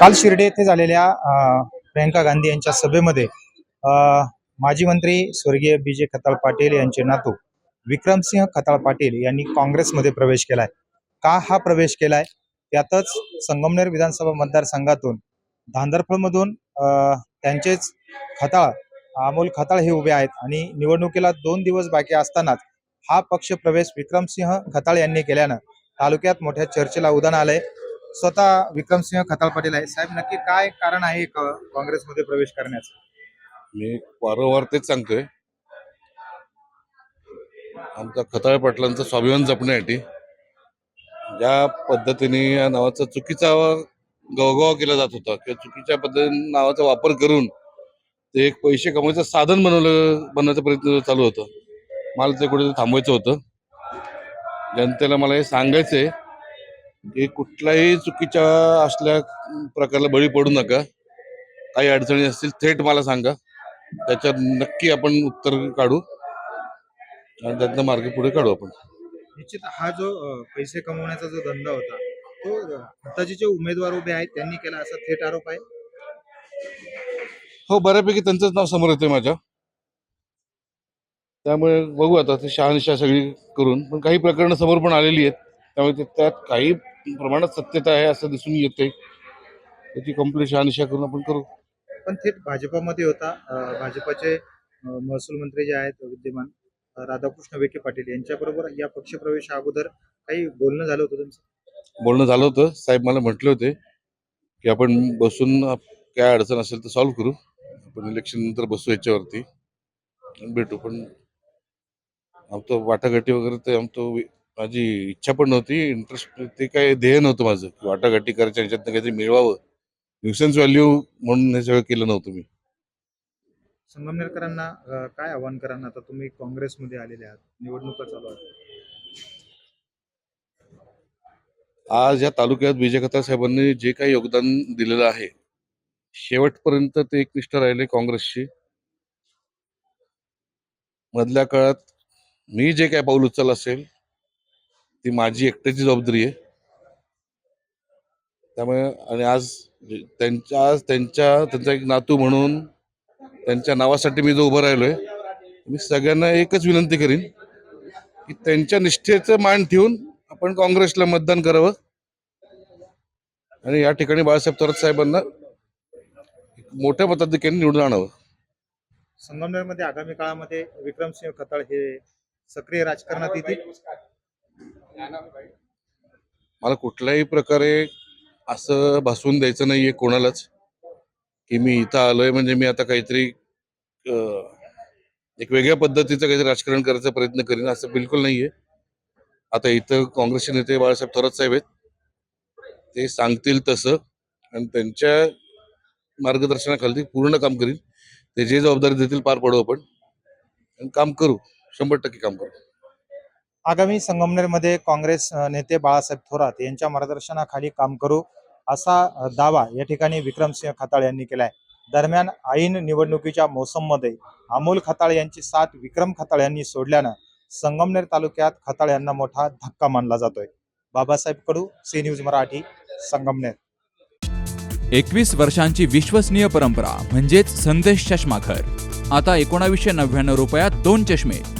काल शिर्डी येथे झालेल्या प्रियंका गांधी यांच्या सभेमध्ये अ, माजी मंत्री स्वर्गीय बी जे खताळ पाटील यांचे नातू विक्रमसिंह खताळ पाटील यांनी काँग्रेसमध्ये प्रवेश केलाय. का हा प्रवेश केलाय? त्यातच संगमनेर विधानसभा मतदारसंघातून धांदरफळमधून अ, त्यांचेच खताळ अमोल खताळ हे उभे आहेत आणि निवडणुकीला दोन दिवस बाकी असतानाच हा पक्ष प्रवेश विक्रमसिंह खताळ यांनी केल्यानं तालुक्यात मोठ्या चर्चेला उदाहरण आलंय. स्वतः विक्रमसिंह खताळ पाटील आहे साहेब नक्की काय कारण आहे काँग्रेसमध्ये प्रवेश करण्याचं? मी वारंवार तेच सांगतोय. आमचा खताळ पाटलांचं स्वाभिमान जपण्यासाठी ज्या पद्धतीने या नावाचा चुकीचा गवगवा केला जात होता किंवा चुकीच्या पद्धतीने नावाचा वापर करून ते एक पैसे कमवायचं साधन बनवलं बनवायचा प्रयत्न चालू होता. मला ते कुठेतरी थांबवायचं होतं. जनतेला मला हे सांगायचं आहे की कुठल्याही चुकीच्या असल्या प्रकारला बळी पडू नका. काही अडचणी असतील थेट मला सांगा. त्याच्यात नक्की आपण उत्तर काढू. आणि त्यातनं मार्ग पुढे काढू आपण. निश्चित हा जो पैसे कमवण्याचा जो धंदा होता तो आताचे जे उमेदवार उभे आहेत त्यांनी केला असा थेट आरोप आहे? हो बऱ्यापैकी त्यांचंच नाव समोर येतंय माझ्या. त्यामुळे बघू आता ते शहानिशा सगळी करून. पण काही प्रकरणं समोर पण आलेली आहेत. त्यामुळे त्यात काही प्रमाणात सत्यता आहे असं दिसून येते त्याची कंप्लीट शहानिशा करून आपण करू. पण थेट भाजपामध्ये होता. भाजपाचे महसूल मंत्री जे आहेत विद्यमान राधाकृष्ण विखे पाटील यांच्याबरोबर या पक्षप्रवेशा अगोदर काही बोलणं झालं होतं तुमचं? बोलणं झालं होतं. साहेब मला म्हटले होते की आपण बसून काय अडचण असेल तर सॉल्व्ह करू. आपण इलेक्शन नंतर बसू याच्यावरती. भेटू. पण आमचं वाटाघाटी वगैरे ते आमचं माझी इच्छा पण नव्हती. इंटरेस्ट ते काय ध्येय नव्हतं माझं. की वाटाघाटी करायच्या ह्याच्यातनं काहीतरी मिळवावं. न्यूसेन्स व्हॅल्यू म्हणून हे सगळं केलं नव्हतं मी. संगमनेरकरांना अ, काय आव्हान करांना आता तुम्ही काँग्रेसमध्ये आलेले आहात. निवडणुका चालू आहेत. आज या तालुक्यात विजय कथा साहेबांनी जे काही योगदान दिलेलं आहे शेवटपर्यंत ते एकनिष्ठ राहिले काँग्रेसशी. मधल्या काळात मी जे काय पाऊल उचल असेल ती माझी एकट्याची जबाबदारी आहे. त्यामुळे आणि आज म्हणजे त्यांच्या आज त्यांच्या त्यांचा एक नातू म्हणून त्यांच्या नावासाठी मी जो उभं राहिलोय. मी सगळ्यांना एकच विनंती करीन की त्यांच्या निष्ठेचं मान ठेवून आपण काँग्रेसला मतदान करावं. आणि या ठिकाणी बाळासाहेब थोरात साहेबांना मोठ्या मताधिक्याने निवडून आणावं. संगमनेरमध्ये आगामी काळामध्ये विक्रमसिंह खताळ हे सक्रिय राजकारणात येतील. मला कुठल्याही प्रकारे असं भासून द्यायचं नाहीये कोणालाच की मी इथं आलोय म्हणजे मी आता काहीतरी एक वेगळ्या पद्धतीचं काहीतरी राजकारण करायचा प्रयत्न करीन असं बिलकुल नाहीये. आता इथं काँग्रेसचे नेते बाळासाहेब थोरात साहेब आहेत. ते सांगतील तसं आणि त्यांच्या मार्गदर्शनाखाली पूर्ण काम करीन. ते जे जबाबदारी देतील पार पडू आपण. काम करू. शंभर टक्के काम करू. आगामी संगमनेरमध्ये काँग्रेस नेते बाळासाहेब थोरात यांच्या मार्गदर्शनाखाली काम करू असा दावा या ठिकाणी विक्रमसिंह खताळ यांनी केलाय. दरम्यान ऐन निवडणुकीच्या मोसममध्ये अमोल खताळ यांची साथ विक्रम खताळ यांनी सोडल्यानं संगमनेर तालुक्यात खताळ यांना मोठा धक्का मानला जातोय. Babasaheb Kadu C news Marathi Sangamner. एकवीस वर्षांची विश्वसनीय परंपरा म्हणजेच संदेश चष्माघर. आता एकोणावीसशे नव्याण्णव रुपयात दोन चष्मे.